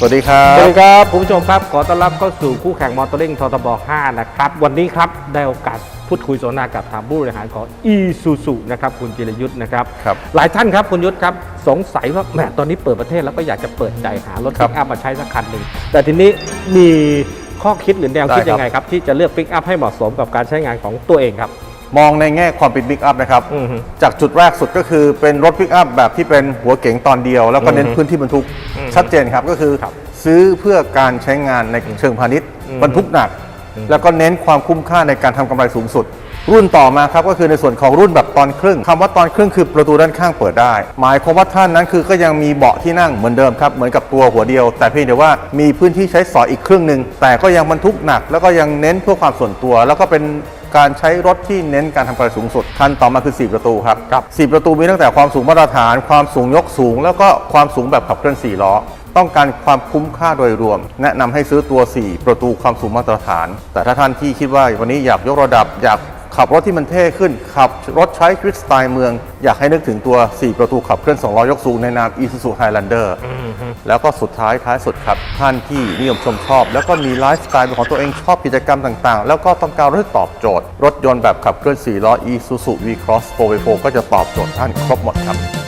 สวัสดีครัสวัสบดีครับคุณผู้ชมครับขอต้อนรับเข้าสู่คู่แข่งมอเตอร์ลิงททบ 5 นะครับ วันนี้ครับได้โอกาสพูดคุยสนทนากับทางผู้บริหารของ e s u s u นะครับคุณจิรยุทธ์นะครับ ครับ หลายท่านครับคุณยุทธครับสงสัยว่าแหมตอนนี้เปิดประเทศแล้วก็อยากจะเปิดใจหารถครัปิบกอัพมาใช้สักคันหนึ่งแต่ทีนี้มีข้อคิดหรือแนวคิดได้ครับ ยังไงครับ ที่จะเลือกปิกอัพให้เหมาะสมกับการใช้งานของตัวเองครับ มองในแง่ความเป็นบิ๊กอัพนะครับ อือฮึจากจุดแรกสุดก็คือเป็นรถปิกอัพแบบที่เป็นหัวเก๋งตอนเดียว แล้วก็เน้นอือฮึพื้นที่บรรทุกอือฮึ ชัดเจนครับก็คือครับซื้อเพื่อการใช้งานในเชิงพาณิชย์อืมบรรทุกหนักอืมแล้วก็เน้นความคุ้มค่าในการทำกำไรสูงสุด รุ่นต่อมาครับก็คือในส่วนของรุ่นแบบตอนครึ่งคำว่าตอนครึ่งคือประตูด้านข้างเปิดได้ หมายความว่าท่านนั้นคือก็ยังมีเบาะที่นั่งเหมือนเดิมครับเหมือนกับตัวหัวเดียว แต่เพียงแต่ว่ามีพื้นที่ใช้สอยอีกครึ่งหนึ่งแต่ก็ยังบรรทุกหนัก แล้วก็ยังเน้นเพื่อความส่วนตัว แล้วก็เป็น การใช้รถที่เน้นการทำกำไรสูงสุด คันต่อมาคือ 4 ประตูครับครับ4ประตูมีตั้งแต่ความสูงมาตรฐาน ความสูงยกสูง แล้วก็ความสูงแบบขับเคลื่อน 4 ล้อ ต้องการความคุ้มค่าโดยรวม แนะนำให้ซื้อตัว 4 ประตูความสูงมาตรฐาน แต่ถ้าท่านที่คิดว่าวันนี้อยากยกระดับอยาก ขับรถที่มันเท่ขึ้น ขับรถใช้ชีวิตสไตล์เมือง อยากให้นึกถึงตัว 4 ประตูขับเคลื่อน 2 ล้อยกสูงในนาม Isuzu Highlander แล้วก็สุดท้ายท้ายสุดครับ ท่านที่นิยมชมชอบ แล้วก็มีไลฟ์สไตล์เป็นของตัวเองชอบกิจกรรมต่างๆ แล้วก็ต้องการรถที่ตอบโจทย์ รถยนต์แบบขับเคลื่อน 4 ล้อ Isuzu V-Cross 4x4 ก็จะตอบโจทย์ท่านครบหมดครับ